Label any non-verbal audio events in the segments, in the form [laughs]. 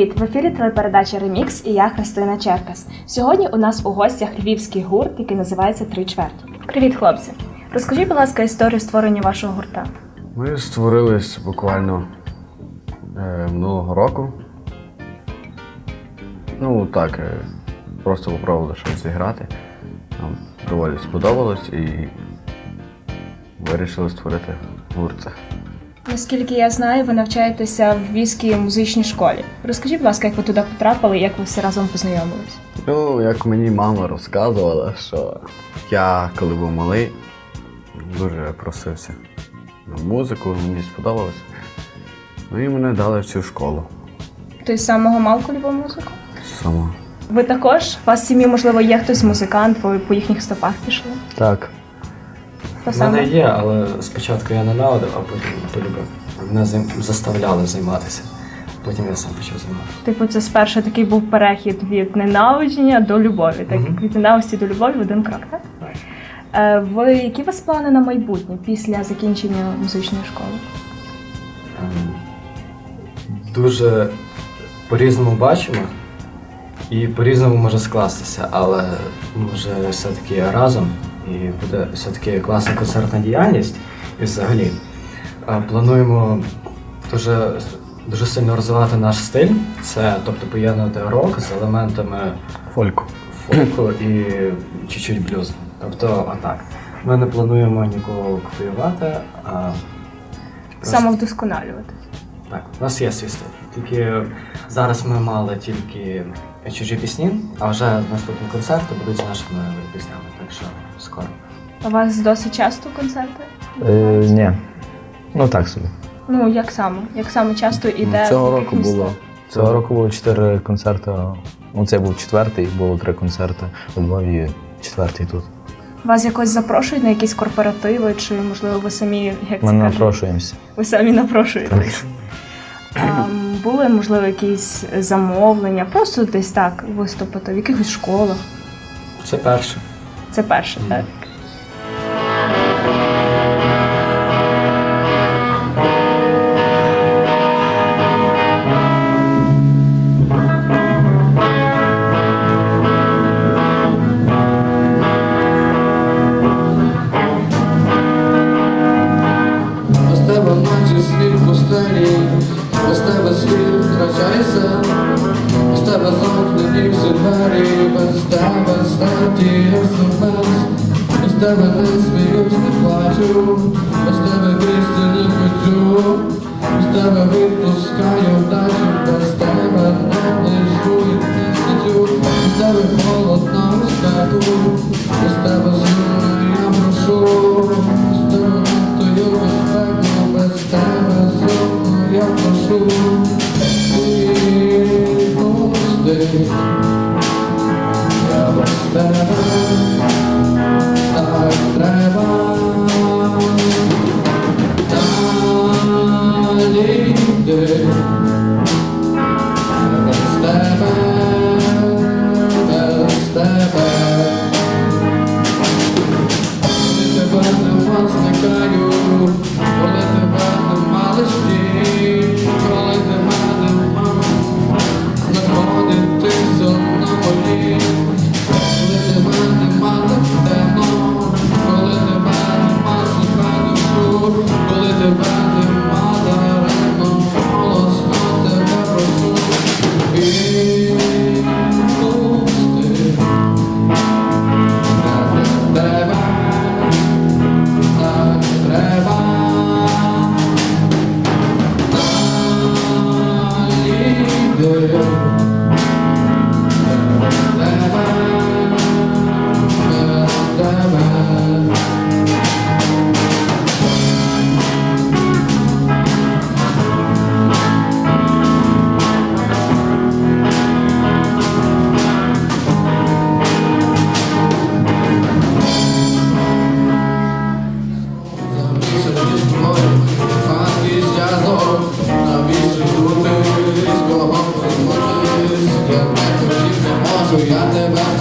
Привіт! В ефірі телепередача Ремікс і я Христина Черкас. Сьогодні у нас у гостях львівський гурт, який називається Три чверті. Привіт, хлопці! Розкажіть, будь ласка, історію створення вашого гурта. Ми створились буквально е, минулого року. Ну так, е, просто попробували щось зіграти. Нам доволі сподобалось і вирішили створити гурт. Наскільки я знаю, ви навчаєтеся в Львівській музичній школі. Розкажіть, будь ласка, як ви туди потрапили як ви всі разом познайомились? Ну, як мені мама розказувала, що я, коли був малий, дуже просився на музику, мені сподобалось. Ну і мене дали в цю школу. Тобто з самого малку любив музику? Сама. Ви також? У вас в сім'ї, можливо, є хтось музикант, ви по їхніх стопах пішли? Так. Хто В мене є, але спочатку я ненавидив, а потім полюбив. Мене займ- заставляли займатися. Потім я сам почав займатися. Типу, це спершу такий був перехід від ненавидження до любові, так Мгм. від ненависті до любові в один крок, так? Е, ви які у вас плани на майбутнє після закінчення музичної школи? Ем, Дуже по-різному бачимо і по-різному може скластися, але може все-таки разом і буде все-таки класна концертна діяльність. І взагалі е, плануємо дуже, дуже сильно розвивати наш стиль. Це тобто поєднувати рок з елементами Фольку. фольку і чуть-чуть блюзу. Тобто, отак. Ми не плануємо нікого копіювати, а просто- Самовдосконалюватись. так, у нас є свій стиль. Тільки зараз ми мали тільки чужі пісні, а вже наступні концерти будуть з нашими піснями, так що скоро. У вас досить часто концерти? Е, ні. Ну так собі. Ну, як саме? Як саме часто іде? Цього в року яких містах? було. Цього року було чотири концерти. Ну, це був четвертий, було три концерти у Львові, четвертий тут. Вас якось запрошують на якісь корпоративи, чи можливо ви самі як це Ми кажуть, напрошуємося. ви самі напрошуєтесь? Ем, були, можливо, якісь замовлення, просто десь так виступити в якихось школах. Це перше. Це перше, так? Замкнені всі двері, без тебе статі не сміюсь, не плачу, без тебе крізь не ходжу, без тебе відпускаю вдачу, без тебе не і не сиджу, без тебе холодно у спеку, без тебе я прошу, без тебе Тою безпеку без тебе я прошу Відпусти Я без тебе так треба тебе, я тебе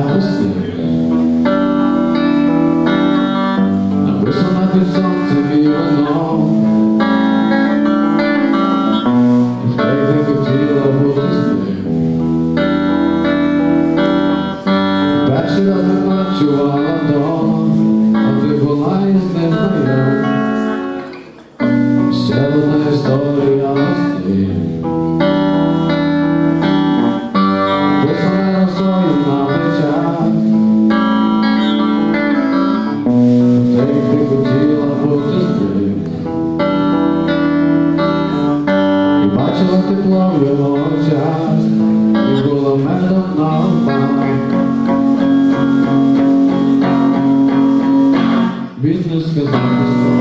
acontecer. Сонце тепло вилося, і було медом нова. Він не сказав.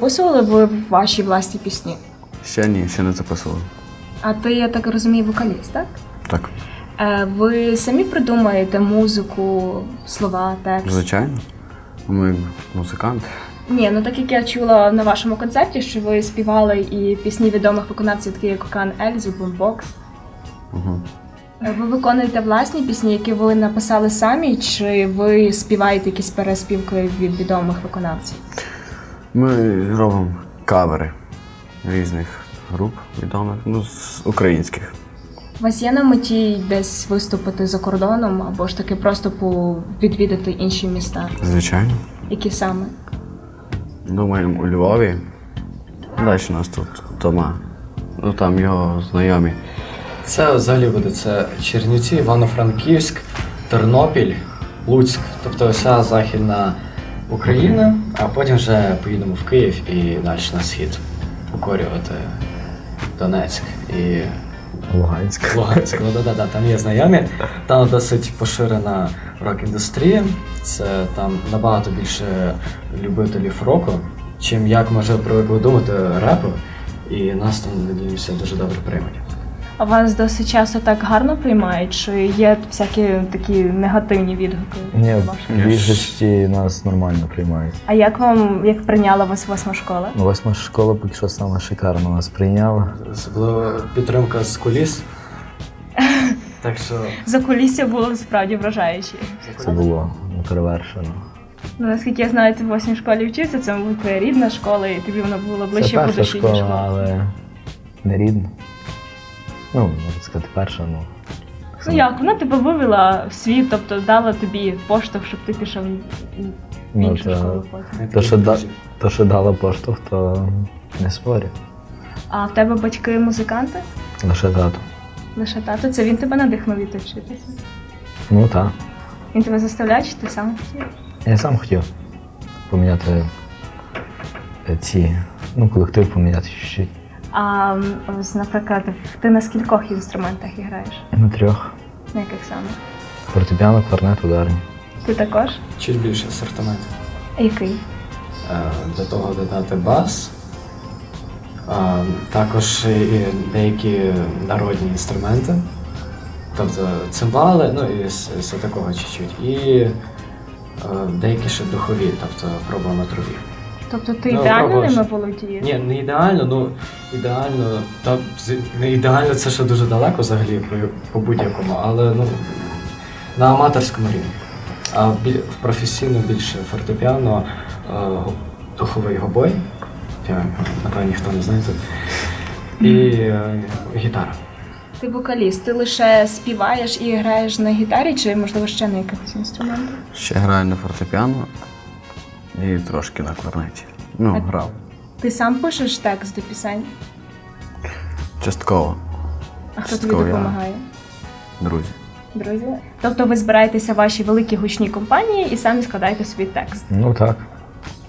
Записували ви ваші власні пісні? Ще ні, ще не записував. А ти, я так розумію, вокаліст, так? Так, Е, ви самі придумаєте музику, слова, текст? звичайно. Ми музиканти. Ні, ну так як я чула на вашому концерті, що ви співали і пісні відомих виконавців, такі як Окан Ельзу, Бумбокс. Угу. Ви виконуєте власні пісні, які ви написали самі, чи ви співаєте якісь переспівки від відомих виконавців? Ми робимо кавери різних груп відомих, ну, з українських. У вас є на меті десь виступити за кордоном або ж таки просто по- відвідати інші міста? Звичайно. Які саме? Думаємо у Львові. Далі у нас тут дома. Ну там його знайомі. Це взагалі буде це Чернівці, Івано-Франківськ, Тернопіль, Луцьк, тобто вся Західна Україна, а потім вже поїдемо в Київ і далі на схід покорювати Донецьк і Луганськ. Луганськ. Ну да, да, да, там є знайомі. Там досить поширена рок-індустрія. Це там набагато більше любителів року, чим як ми вже привикли думати репу. І нас там надіємося дуже добре приймуть. А вас досить часто так гарно приймають, чи є всякі такі негативні відгуки? Ні, в більшості нас нормально приймають. А як вам як прийняла вас восьма школа? Ну, Восьма школа поки що саме шикарно нас прийняла. Особливо підтримка з куліс. [laughs] Так що За кулісся було справді вражаюче. Це було неперевершено. Ну, наскільки я знаю, ти в восьмій школі вчився, це мабуть твоя рідна школа, і тобі вона була ближче по перша ніж школа, школа. але не рідна. Ну, можна сказати, перша, ну. так Ну само. як, вона тебе вивела в світ, тобто дала тобі поштовх, щоб ти пішов в Ну, іншу це- школу потім. То, що, да, то, що дала поштовх, то не спорю. А в тебе батьки музиканти? Лише тато. Лише тато, це він тебе надихнув іти вчитися. Ну так. Він тебе заставляє, чи ти сам хотів? Я сам хотів поміняти е, ці, ну, колектив поміняти чуть-чуть. А ось, наприклад, ти на скількох інструментах граєш? На трьох. На яких саме? Фортепіано, кларнет, ударні. Ти також? Чуть більше асортимент. Який? Е, До того додати бас. А, Також і деякі народні інструменти. Тобто цимбали, ну і з такого чуть-чуть. І е, деякі ще духові, тобто проба на трубі. Тобто ти Ну, ідеально ними володієш? Ні, не ідеально, ну ідеально, та не ідеально це ще дуже далеко взагалі по, по будь-якому, але ну на аматорському рівні. А в, біль- професійно більше фортепіано, е, духовий гобой, я, напевно, ніхто не знає тут. І е, гітара. Ти вокаліст, ти лише співаєш і граєш на гітарі, чи можливо ще на якихось інструментах? Ще граю на фортепіано і трошки на кларнеті. Ну, А- грав. Ти сам пишеш текст до пісень, Частково, а хто тобі Частково я. допомагає? друзі. Друзі? Тобто ви збираєтеся в вашій великій гучній компанії і самі складаєте свій текст. Ну так.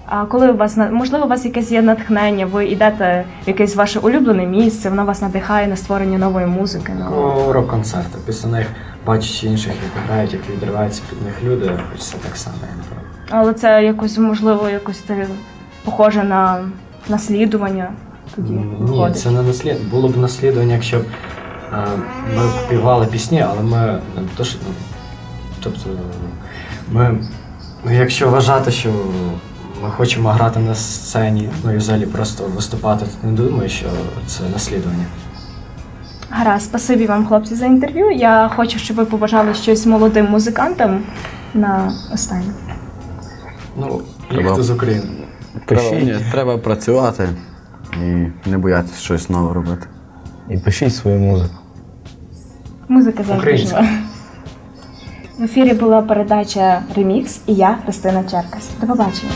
А коли у вас на- можливо у вас якесь є натхнення, ви йдете в якесь ваше улюблене місце, воно вас надихає на створення нової музики. нової. Ну, рок-концерти. Після них бачачи інших, як грають, як відриваються під них люди, хочеться так само, я напевно. Але це якось можливо якось те похоже на наслідування тоді Ні, виходить. це не наслід. Було б наслідування, якщо б е, ми співали пісні, але ми не то, що, ну, тобто, ми, ну, якщо вважати, що ми хочемо грати на сцені, ну і взагалі просто виступати, то не думаю, що це наслідування. Гаразд, спасибі вам, хлопці, за інтерв'ю. Я хочу, щоб ви побажали щось молодим музикантам на останнє. Ну, Треба- їхати з України. Треба, треба працювати і не боятися щось нове робити. І пишіть свою музику. Музика завжди Українська. жива. В ефірі була передача Ремікс і я, Христина Черкас. До побачення.